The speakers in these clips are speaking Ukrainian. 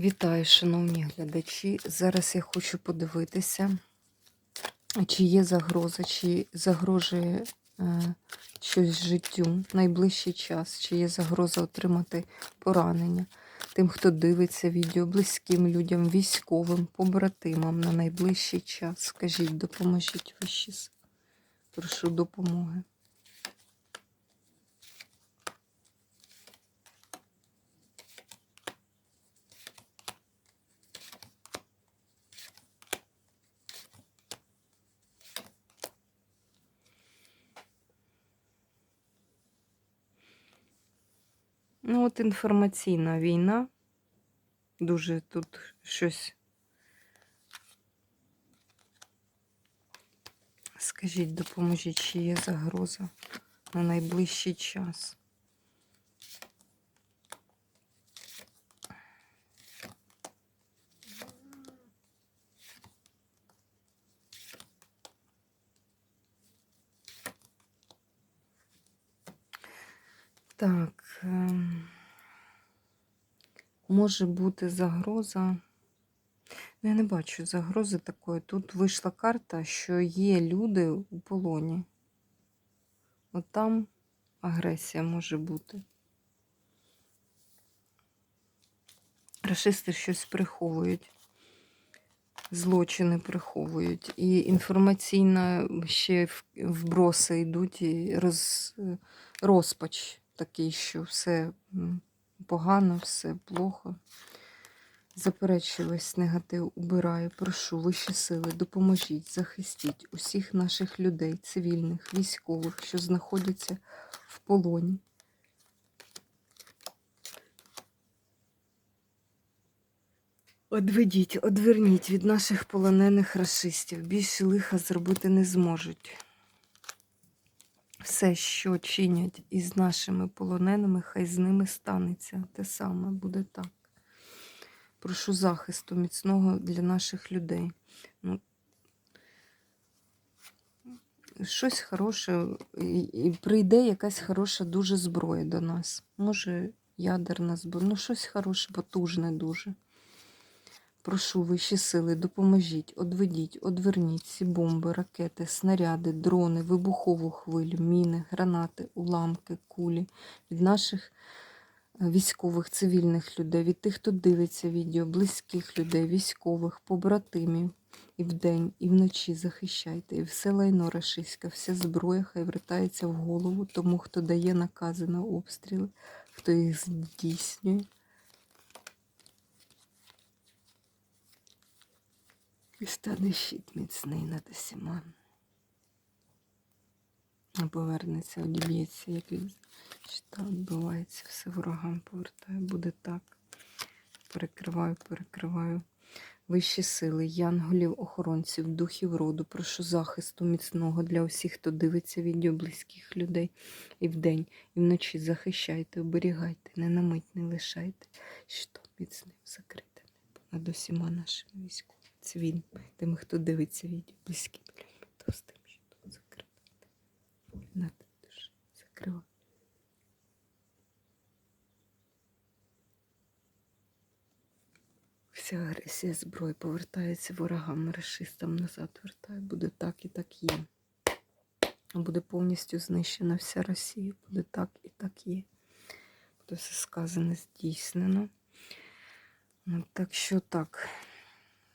Вітаю, шановні глядачі. Зараз я хочу подивитися, чи є загроза, чи загрожує е, щось життю найближчий час, чи є загроза отримати поранення тим, хто дивиться відео, близьким людям, військовим, побратимам на найближчий час. Скажіть, допоможіть вищі. Прошу допомоги. Ну, от інформаційна війна. Дуже тут щось. Скажіть, допоможіть, чи є загроза на найближчий час. Так. Ем, Може бути загроза. Ну, я не бачу загрози такої. Тут вийшла карта, що є люди у полоні. От там агресія може бути. Рашисти щось приховують, злочини приховують. І інформаційно ще вброси йдуть, і роз, розпач такий, що все погано, все плохо. Заперечую весь негатив, убираю, прошу вищі сили, допоможіть, захистіть усіх наших людей, цивільних, військових, що знаходяться в полоні. Одведіть, одверніть від наших полонених расистів. Більше лиха зробити не зможуть. Все, що чинять із нашими полоненими, хай з ними станеться. Те саме буде так. Прошу захисту міцного для наших людей. Ну, щось хороше, і, прийде якась хороша дуже зброя до нас. Може, ядерна зброя, ну щось хороше, потужне дуже. Прошу вищі сили, допоможіть, одведіть, одверніть ці бомби, ракети, снаряди, дрони, вибухову хвилю, міни, гранати, уламки, кулі від наших е, військових, цивільних людей, від тих, хто дивиться відео, близьких людей, військових, побратимів. І вдень, і вночі захищайте, і все лайно рашиська, вся зброя хай вертається в голову тому, хто дає накази на обстріли, хто їх здійснює. І стане щит міцний над усіма. Повернеться, одіб'ється, як від щита відбувається, все ворогам повертає. Буде так. Перекриваю, перекриваю. Вищі сили, янголів, охоронців, духів роду, прошу захисту міцного для усіх, хто дивиться відео близьких людей і вдень, і вночі захищайте, оберігайте, не на мить не лишайте, що міцним закрите небо над усіма нашими військовими, цивільними, тими, хто дивиться відео близькими людьми, товстим щитом закрите над душі закривай. Вся агресія зброї повертається ворогам, расистам назад вертає. Буде так і так є. Буде повністю знищена вся Росія. Буде так і так є. Буде все сказане, здійснено. Ну, Так що так,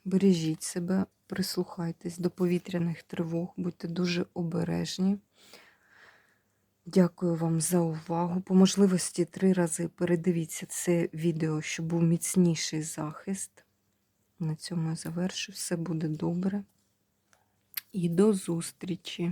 бережіть себе, прислухайтесь до повітряних тривог, будьте дуже обережні. Дякую вам за увагу. По можливості три рази передивіться це відео, щоб був міцніший захист. На цьому я завершу. Все буде добре. І до зустрічі!